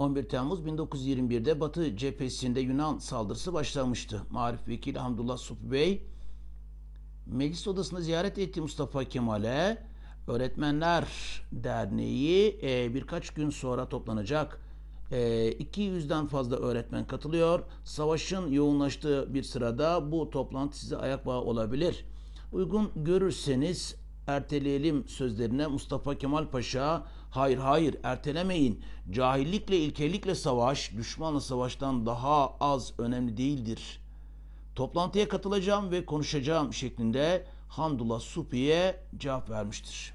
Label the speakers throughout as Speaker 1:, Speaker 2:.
Speaker 1: 11 Temmuz 1921'de Batı cephesinde Yunan saldırısı başlamıştı. Marif Vekili Hamdullah Supi Bey meclis odasında ziyaret etti Mustafa Kemal'e. Öğretmenler Derneği e, birkaç gün sonra toplanacak. E, 200'den fazla öğretmen katılıyor. Savaşın yoğunlaştığı bir sırada bu toplantı size ayak bağı olabilir. Uygun görürseniz erteleyelim sözlerine Mustafa Kemal Paşa hayır hayır ertelemeyin. Cahillikle ilkelikle savaş düşmanla savaştan daha az önemli değildir. Toplantıya katılacağım ve konuşacağım şeklinde Hamdullah Supi'ye cevap vermiştir.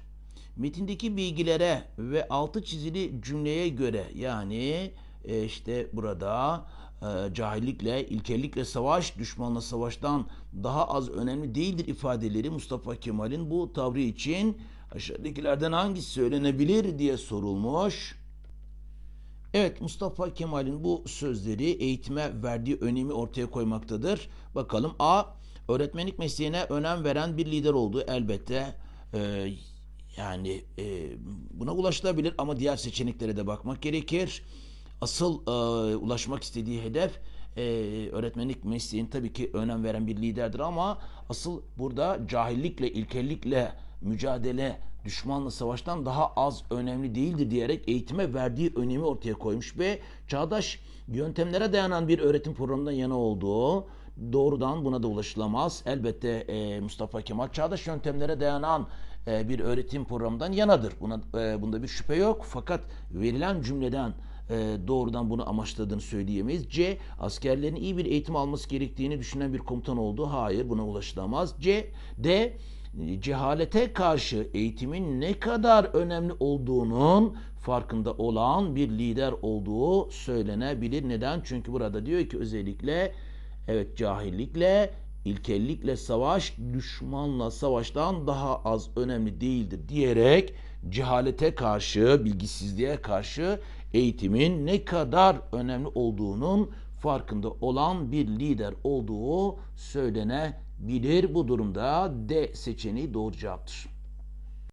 Speaker 1: Metindeki bilgilere ve altı çizili cümleye göre yani e, işte burada e, cahillikle, ilkellikle savaş, düşmanla savaştan daha az önemli değildir ifadeleri Mustafa Kemal'in bu tavrı için aşağıdakilerden hangisi söylenebilir diye sorulmuş. Evet Mustafa Kemal'in bu sözleri eğitime verdiği önemi ortaya koymaktadır. Bakalım A. Öğretmenlik mesleğine önem veren bir lider olduğu elbette. Ee, yani e, buna ulaşılabilir ama diğer seçeneklere de bakmak gerekir. Asıl e, ulaşmak istediği hedef e, öğretmenlik mesleğin tabii ki önem veren bir liderdir ama asıl burada cahillikle, ilkellikle mücadele düşmanla savaştan daha az önemli değildir diyerek eğitime verdiği önemi ortaya koymuş ve çağdaş yöntemlere dayanan bir öğretim programından yana olduğu doğrudan buna da ulaşılamaz. Elbette e, Mustafa Kemal çağdaş yöntemlere dayanan e, bir öğretim programından yanadır. Buna e, bunda bir şüphe yok. Fakat verilen cümleden doğrudan bunu amaçladığını söyleyemeyiz. C. Askerlerin iyi bir eğitim alması gerektiğini düşünen bir komutan oldu. Hayır buna ulaşılamaz. C. D cehalete karşı eğitimin ne kadar önemli olduğunun farkında olan bir lider olduğu söylenebilir. Neden? Çünkü burada diyor ki özellikle evet cahillikle, ilkellikle savaş düşmanla savaştan daha az önemli değildir diyerek cehalete karşı, bilgisizliğe karşı eğitimin ne kadar önemli olduğunun farkında olan bir lider olduğu söylenebilir. Bu durumda D seçeneği doğru cevaptır.